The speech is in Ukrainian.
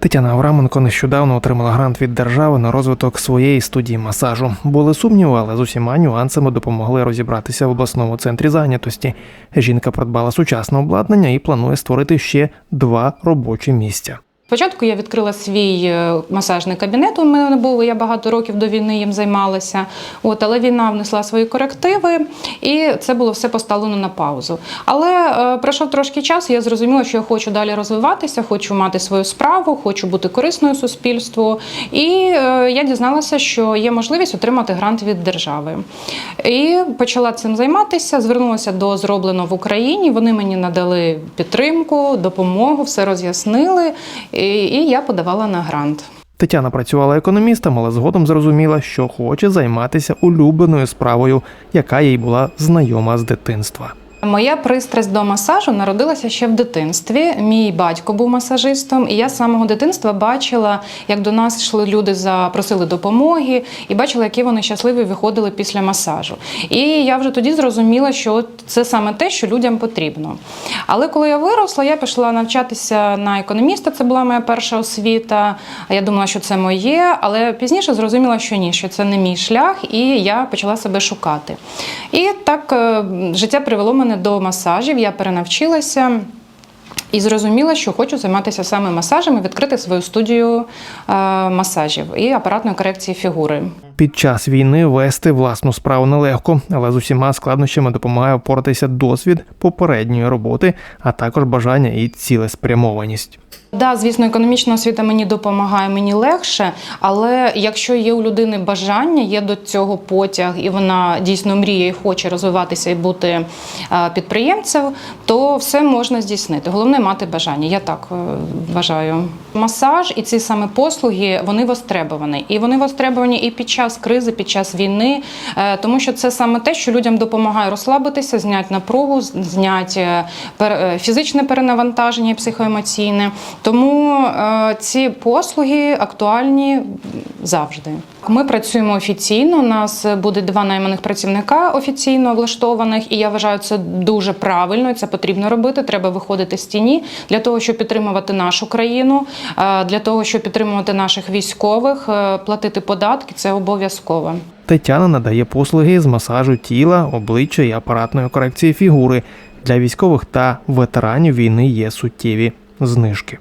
Тетяна Авраменко нещодавно отримала грант від держави на розвиток своєї студії масажу. Були сумніви, але з усіма нюансами допомогли розібратися в обласному центрі зайнятості. Жінка придбала сучасне обладнання і планує створити ще два робочі місця. Спочатку я відкрила свій е, масажний кабінет. У мене був я багато років до війни їм займалася. От, але війна внесла свої корективи, і це було все поставлено на паузу. Але е, пройшов трошки час, я зрозуміла, що я хочу далі розвиватися, хочу мати свою справу, хочу бути корисною суспільству. І е, я дізналася, що є можливість отримати грант від держави. І почала цим займатися. Звернулася до зроблено в Україні. Вони мені надали підтримку, допомогу, все роз'яснили. І, і я подавала на грант. Тетяна працювала економістом, але згодом зрозуміла, що хоче займатися улюбленою справою, яка їй була знайома з дитинства. Моя пристрасть до масажу народилася ще в дитинстві. Мій батько був масажистом, і я з самого дитинства бачила, як до нас йшли люди за просили допомоги, і бачила, які вони щасливі виходили після масажу. І я вже тоді зрозуміла, що це саме те, що людям потрібно. Але коли я виросла, я пішла навчатися на економіста. Це була моя перша освіта. Я думала, що це моє, але пізніше зрозуміла, що ні, що це не мій шлях, і я почала себе шукати. І так е, життя привело мене до масажів. Я перенавчилася. І зрозуміла, що хочу займатися саме масажем і відкрити свою студію е, масажів і апаратної корекції фігури. Під час війни вести власну справу нелегко, але з усіма складнощами допомагає впоратися досвід попередньої роботи, а також бажання і цілеспрямованість. Да, звісно, економічна освіта мені допомагає, мені легше, але якщо є у людини бажання, є до цього потяг, і вона дійсно мріє і хоче розвиватися і бути е, підприємцем, то все можна здійснити. Головне мати бажання. Я так е, вважаю. Масаж і ці саме послуги вони востребовані. І вони востребовані і під час кризи, під час війни, е, тому що це саме те, що людям допомагає розслабитися, зняти напругу, зняти е, е, фізичне перенавантаження психоемоційне. Тому ці послуги актуальні завжди. Ми працюємо офіційно. У нас буде два найманих працівника офіційно влаштованих, і я вважаю це дуже правильно. Це потрібно робити. Треба виходити з тіні для того, щоб підтримувати нашу країну, е, для того, щоб підтримувати наших військових, е, платити податки. Це обов'язково. Тетяна надає послуги з масажу тіла, обличчя і апаратної корекції фігури. Для військових та ветеранів війни є суттєві знижки.